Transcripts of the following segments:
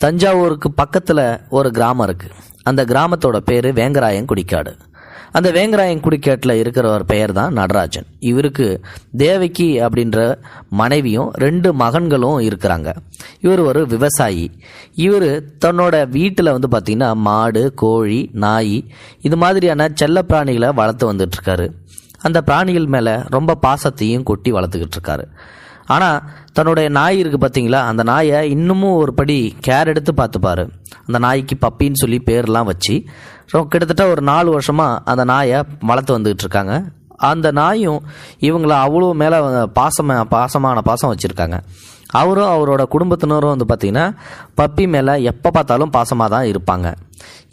தஞ்சாவூருக்கு பக்கத்தில் ஒரு கிராமம் இருக்குது அந்த கிராமத்தோட பேர் வேங்கராயன் குடிக்காடு அந்த வேங்கராயன் குடிக்காட்டில் இருக்கிற ஒரு பெயர் தான் நடராஜன். இவருக்கு தேவகி அப்படின்ற மனைவியும் ரெண்டு மகன்களும் இருக்கிறாங்க. இவர் ஒரு விவசாயி. இவர் தன்னோட வீட்டில் வந்து பார்த்திங்கன்னா மாடு கோழி நாய் இது மாதிரியான செல்ல பிராணிகளை வளர்த்து வந்துட்டுருக்காரு அந்த பிராணிகள் மேலே ரொம்ப பாசத்தையும் கொட்டி வளர்த்துக்கிட்டு இருக்காரு. ஆனால் தன்னுடைய நாய் இருக்குது பார்த்தீங்களா அந்த நாயை இன்னமும் ஒரு படி கேர் எடுத்து பார்த்துப்பாரு. அந்த நாய்க்கு பப்பின்னு சொல்லி பேர்லாம் வச்சு ரொம்ப கிட்டத்தட்ட ஒரு நாலு வருஷமாக அந்த நாயை வளர்த்து வந்துக்கிட்டு இருக்காங்க. அந்த நாயும் இவங்கள அவ்வளோ மேலே பாசம பாசமான பாசம் வச்சுருக்காங்க. அவரும் அவரோட குடும்பத்தினரும் வந்து பார்த்திங்கன்னா பப்பி மேலே எப்போ பார்த்தாலும் பாசமாக தான் இருப்பாங்க.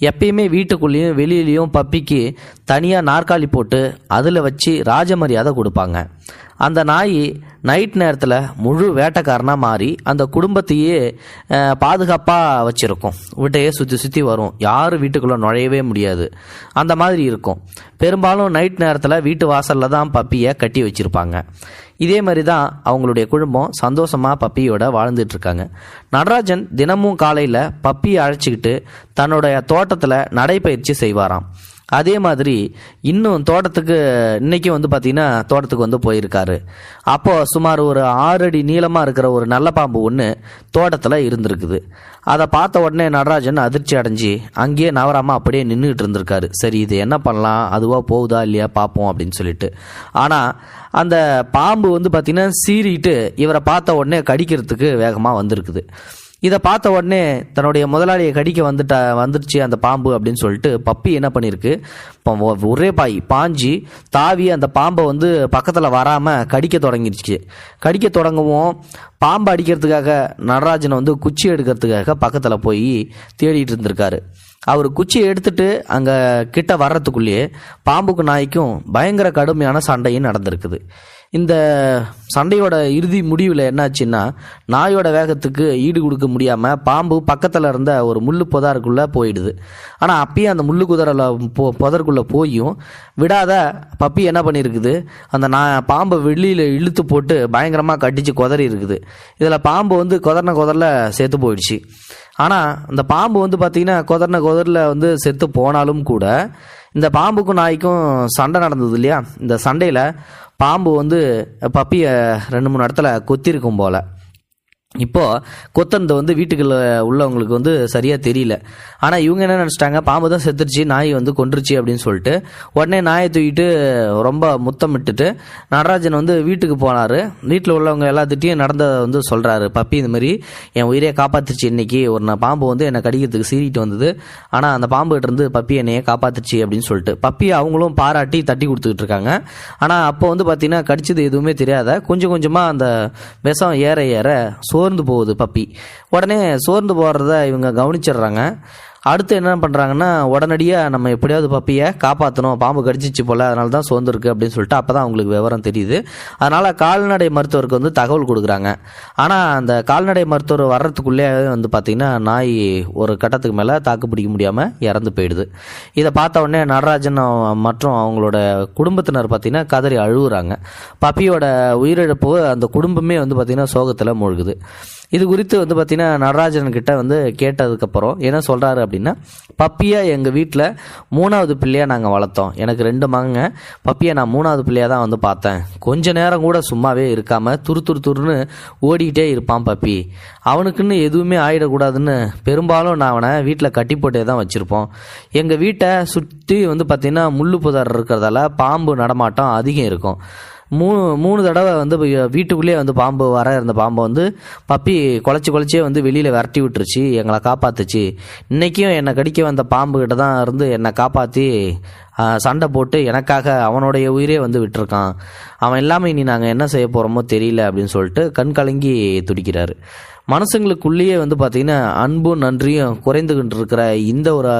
எப்பயுமே வீட்டுக்குள்ளேயும் வெளியிலையும் பப்பிக்கு தனியாக நாற்காலி போட்டு அதில் வச்சு ராஜமரியாதை கொடுப்பாங்க. அந்த நாய் நைட் நேரத்தில் முழு வேட்டைக்காரனாக மாறி அந்த குடும்பத்தையே பாதுகாப்பாக வச்சுருக்கும். வீட்டையே சுற்றி சுற்றி வரும். யாரும் வீட்டுக்குள்ளே நுழையவே முடியாது. அந்த மாதிரி இருக்கும். பெரும்பாலும் நைட் நேரத்தில் வீட்டு வாசலில் தான் பப்பியை கட்டி வச்சுருப்பாங்க. இதே மாதிரி தான் அவங்களுடைய குடும்பம் சந்தோஷமாக பப்பியோட வாழ்ந்துட்டு இருக்காங்க நடராஜன் தினமும் காலையில் பப்பியை அழைச்சிக்கிட்டு தன்னுடைய தோட்டத்தில் நடைப்பயிற்சி செய்வாராம். அதே மாதிரி இன்னும் தோட்டத்துக்கு இன்றைக்கும் வந்து பார்த்தீங்கன்னா தோட்டத்துக்கு வந்து போயிருக்காரு. அப்போது சுமார் ஒரு ஆறு அடி நீளமாக இருக்கிற ஒரு நல்ல பாம்பு ஒன்று தோட்டத்தில் இருந்திருக்குது. அதை பார்த்த உடனே நடராஜன் அதிர்ச்சி அடைஞ்சு அங்கேயே நவராமல் அப்படியே நின்றுட்டு இருந்திருக்காரு. சரி இது என்ன பண்ணலாம்? அதுவாக போகுதா இல்லையா? பார்ப்போம் அப்படின்னு சொல்லிட்டு. ஆனால் அந்த பாம்பு வந்து பார்த்தீங்கன்னா சீறிட்டு இவரை பார்த்த உடனே கடிக்கிறதுக்கு வேகமாக வந்திருக்குது. இதை பார்த்த உடனே தன்னுடைய முதலாளியை கடிக்க வந்துட்டா வந்துருச்சு அந்த பாம்பு அப்படின்னு சொல்லிட்டு பப்பி என்ன பண்ணியிருக்கு? இப்போ ஒரே பாய் பாஞ்சி தாவி அந்த பாம்பை வந்து பக்கத்தில் வராமல் கடிக்க தொடங்கிருச்சு கடிக்க தொடங்கவும் பாம்பு அடிக்கிறதுக்காக நடராஜனை வந்து குச்சி எடுக்கிறதுக்காக பக்கத்தில் போய் தேடிட்டு இருந்திருக்காரு. அவர் குச்சியை எடுத்துட்டு அங்கே கிட்ட வர்றதுக்குள்ளேயே பாம்புக்கு நாய்க்கும் பயங்கர கடுமையான சண்டையும் நடந்திருக்குது. இந்த சண்டையோட இறுதி முடிவில் என்னாச்சுன்னா நாயோட வேகத்துக்கு ஈடு கொடுக்க முடியாமல் பாம்பு பக்கத்தில் இருந்த ஒரு முள்ளு புதாருக்குள்ளே போயிடுது. ஆனால் அப்பயும் அந்த முள்ளு குதிரையில் போ புதருக்குள்ளே போயும். விடாத பப்பி என்ன பண்ணியிருக்குது அந்த நான் பாம்பை வெளியில் இழுத்து போட்டு பயங்கரமாக கட்டிச்சு குதறி இருக்குது. இதில் பாம்பு வந்து குதறின குதரில் சேர்த்து போயிடுச்சு. ஆனால் இந்த பாம்பு வந்து பார்த்திங்கன்னா குதறின குதரில் வந்து செத்து போனாலும் கூட இந்த பாம்புக்கும் நாய்க்கும் சண்டை நடந்தது இல்லையா? இந்த சண்டையில் பாம்பு வந்து பப்பியை ரெண்டு மூணு இடத்துல கொத்திருக்கும் போல். இப்போது கொத்தந்து வந்து வீட்டுக்குள்ள உள்ளவங்களுக்கு வந்து சரியாக தெரியல. ஆனால் இவங்க என்ன நினச்சிட்டாங்க? பாம்பு தான் செத்துருச்சு நாய் வந்து கொன்றுச்சு அப்படின்னு சொல்லிட்டு உடனே நாயை தூக்கிட்டு ரொம்ப முத்தமிட்டுட்டு நடராஜன் வந்து வீட்டுக்கு போனார். வீட்டில் உள்ளவங்க எல்லாத்துட்டையும் நடந்ததை வந்து சொல்கிறாரு பப்பி இந்த மாதிரி என் உயிரையை காப்பாத்துச்சு இன்னைக்கு. ஒரு நான் பாம்பு வந்து என்னை கடிக்கிறதுக்கு சீறிட்டு வந்தது. ஆனால் அந்த பாம்புகிட்ட இருந்து பப்பி என்னையே காப்பாத்துச்சு அப்படின்னு சொல்லிட்டு. பப்பி அவங்களும் பாராட்டி தட்டி கொடுத்துக்கிட்டு இருக்காங்க. ஆனால் அப்போ வந்து பார்த்திங்கன்னா கடிச்சது எதுவுமே தெரியாத கொஞ்சம் கொஞ்சமாக அந்த விஷம் ஏற ஏற சோ சோர்ந்து போகுது பப்பி. உடனே சோர்ந்து போகிறத இவங்க கவனிச்சிடுறாங்க. அடுத்து என்ன பண்ணுறாங்கன்னா உடனடியாக நம்ம எப்படியாவது பப்பியை காப்பாற்றணும் பாம்பு கடிச்சிச்சு போல் அதனால தான் சோர்ந்துருக்கு அப்படின்னு சொல்லிட்டு அப்போ தான் அவங்களுக்கு விவரம் தெரியுது. அதனால் கால்நடை மருத்துவருக்கு வந்து தகவல் கொடுக்குறாங்க. ஆனால் அந்த கால்நடை மருத்துவர் வர்றதுக்குள்ளே வந்து பார்த்திங்கன்னா நாய் ஒரு கட்டத்துக்கு மேலே தாக்கு பிடிக்க முடியாமல் இறந்து போயிடுது. இதை பார்த்த உடனே நடராஜன் மற்றும் அவங்களோட குடும்பத்தினர் பார்த்திங்கன்னா கதறி அழுகுறாங்க. பப்பியோட உயிரிழப்பு அந்த குடும்பமே வந்து பார்த்திங்கன்னா சோகத்தில் மூழ்குது. இது குறித்து வந்து பார்த்திங்கன்னா நடராஜன் கிட்ட வந்து கேட்டதுக்கப்புறம் என்ன சொல்கிறாரு அப்படின்னா பப்பியை எங்கள் வீட்டில் மூணாவது பிள்ளையாக நாங்கள் வளர்த்தோம். எனக்கு ரெண்டு மகங்க பப்பியை நான் மூணாவது பிள்ளையாக தான் வந்து பார்த்தேன். கொஞ்ச நேரம் கூட சும்மாவே இருக்காமல் துரு துரு துருன்னு ஓடிக்கிட்டே இருப்பான் பப்பி. அவனுக்குன்னு எதுவுமே ஆகிடக்கூடாதுன்னு பெரும்பாலும் நான் அவனை வீட்டில் கட்டி போட்டே தான் வச்சுருப்போம். எங்கள் வீட்டை சுற்றி வந்து பார்த்திங்கன்னா முள்ளு புதர் இருக்கிறதால பாம்பு நடமாட்டம் அதிகம் இருக்கும். மூணு மூணு தடவை வந்து வீட்டுக்குள்ளேயே வந்து பாம்பு வர இருந்த பாம்பை வந்து பப்பி குலைச்சி குலைச்சே வந்து வெளியில் விரட்டி விட்டுருச்சு எங்களை காப்பாத்துச்சு. இன்றைக்கும் என்னை கடிக்க வந்த பாம்பு கிட்ட தான் இருந்து என்னை காப்பாற்றி சண்டை போட்டு எனக்காக அவனுடைய உயிரே வந்து விட்டுருக்கான். அவன் இல்லாமல் இனி நாங்கள் என்ன செய்ய போகிறோமோ தெரியல அப்படின்னு சொல்லிட்டு கண் கலங்கி துடிக்கிறாரு. மனுஷங்களுக்குள்ளேயே வந்து பார்த்திங்கன்னா அன்பும் நன்றியும் குறைந்துகிட்டு இருக்கிற இந்த ஒரு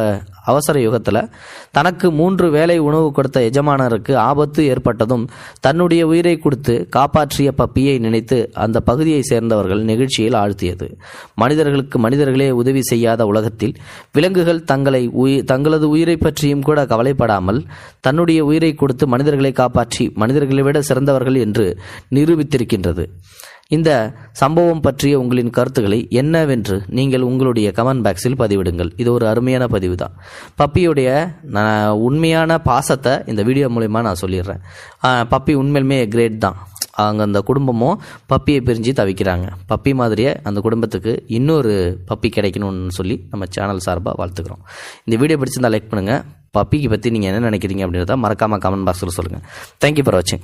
அவசர யுகத்தில் தனக்கு மூன்று வேலை உணவு கொடுத்த எஜமானருக்கு ஆபத்து ஏற்பட்டதும் தன்னுடைய உயிரை கொடுத்து காப்பாற்றிய பப்பியை நினைத்து அந்த பகுதியை சேர்ந்தவர்கள் நெகிழ்ச்சியில் ஆழ்த்தியது. மனிதர்களுக்கு மனிதர்களே உதவி செய்யாத உலகத்தில் விலங்குகள் தங்களை உயிர் தங்களது உயிரை பற்றியும் கூட கவலைப்படாமல் தன்னுடைய உயிரை கொடுத்து மனிதர்களை காப்பாற்றி மனிதர்களை விட சிறந்தவர்கள் என்று நிரூபித்திருக்கின்றது. இந்த சம்பவம் பற்றிய உங்களின் கருத்துக்களை என்னவென்று நீங்கள் உங்களுடைய கமெண்ட் பாக்ஸில் பதிவிடுங்கள். இது ஒரு அருமையான பதிவு தான் பப்பியுடைய நான் உண்மையான பாசத்தை இந்த வீடியோ மூலயமா நான் சொல்லிடுறேன். பப்பி உண்மையிலுமே கிரேட் தான். அங்கே அந்த குடும்பமும் பப்பியை பிரிஞ்சு தவிக்கிறாங்க. பப்பி மாதிரியே அந்த குடும்பத்துக்கு இன்னொரு பப்பி கிடைக்கணும்னு சொல்லி நம்ம சேனல் சார்பாக வாழ்த்துக்கிறோம். இந்த வீடியோ பிடிச்சிருந்தால் லைக் பண்ணுங்கள் பப்பிக்கு பற்றி நீங்கள் என்ன நினைக்கிறீங்க அப்படின்றத மறக்காமல் கமெண்ட் பாக்ஸில் சொல்லுங்கள் தேங்க்யூ ஃபார் வாட்சிங்